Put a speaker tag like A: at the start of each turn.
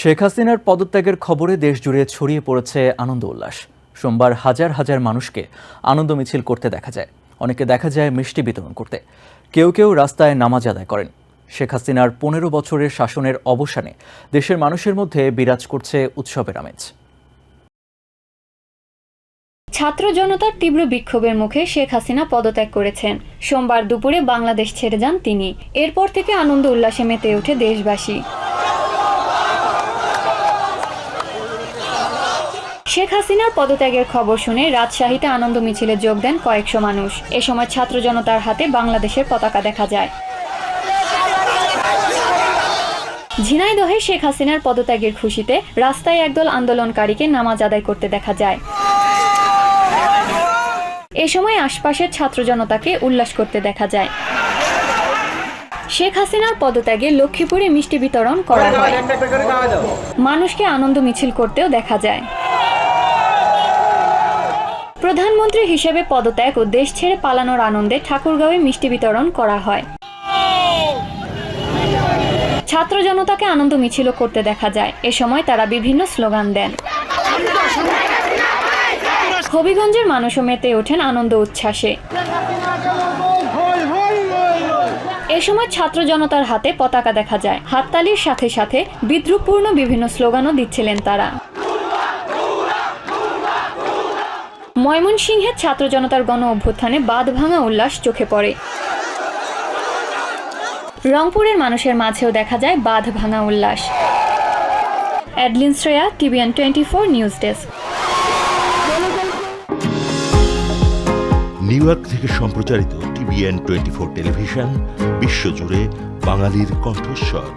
A: শেখ হাসিনার পদত্যাগের খবরে দেশ জুড়ে ছড়িয়ে পড়েছে আনন্দ উল্লাস। সোমবার হাজার হাজার মানুষকে আনন্দ মিছিল করতে দেখা যায়। অনেকে দেখা যায় মিষ্টি বিতরণ করতে। কেউ কেউ রাস্তায় নামাজ আদায় করেন। শেখ হাসিনার পনেরো বছরের শাসনের অবসানে দেশের মানুষের মধ্যে বিরাজ করছে উৎসবের আমেজ।
B: ছাত্র জনতার তীব্র বিক্ষোভের মুখে শেখ হাসিনা পদত্যাগ করেছেন। সোমবার দুপুরে বাংলাদেশ ছেড়ে যান তিনি। এরপর থেকে আনন্দ উল্লাসে মেতে ওঠে দেশবাসী। শেখ হাসিনার পদত্যাগের খবর শুনে রাজশাহীতে আনন্দ মিছিলে যোগ দেন কয়েকশো মানুষ। এ সময় ছাত্র জনতার হাতে বাংলাদেশের পতাকা দেখা যায়। ঝিনাইদহে শেখ হাসিনার পদত্যাগের খুশিতে রাস্তায় একদল আন্দোলনকারীকে নামাজ আদায় করতে দেখা যায়। এ সময় আশপাশের ছাত্র জনতাকে উল্লাস করতে দেখা যায়। শেখ হাসিনার পদত্যাগে লক্ষ্মীপুরে মিষ্টি বিতরণ করা হয়। মানুষকে আনন্দ মিছিল করতেও দেখা যায়। প্রধানমন্ত্রী হিসেবে পদত্যাগ ও দেশ ছেড়ে পালানোর আনন্দে ঠাকুরগাঁওয়ে মিষ্টি বিতরণ করা হয়। ছাত্র জনতাকে আনন্দ মিছিল করতে দেখা যায়। এ সময় তারা বিভিন্ন স্লোগান দেন। হবিগঞ্জের মানুষও মেতে ওঠেন আনন্দ উচ্ছ্বাসে। এ সময় ছাত্র জনতার হাতে পতাকা দেখা যায়। হাততালির সাথে সাথে বিদ্রুপপূর্ণ বিভিন্ন স্লোগানও দিচ্ছিলেন তারা। ময়মনসিংহের ছাত্র জনতার গণ অভ্যুত্থানে বাঁধ ভাঙা উল্লাস চোখে পড়ে। রংপুরের মানুষের মাঝেও দেখা যায় বাঁধ ভাঙা উল্লাস। Adeline Shreya, TVN twenty four news desk.
C: New York থেকে সম্প্রচারিত টিভিএন টোয়েন্টি ফোর টেলিভিশন, বিশ্বজুড়ে বাঙালির কণ্ঠস্বর।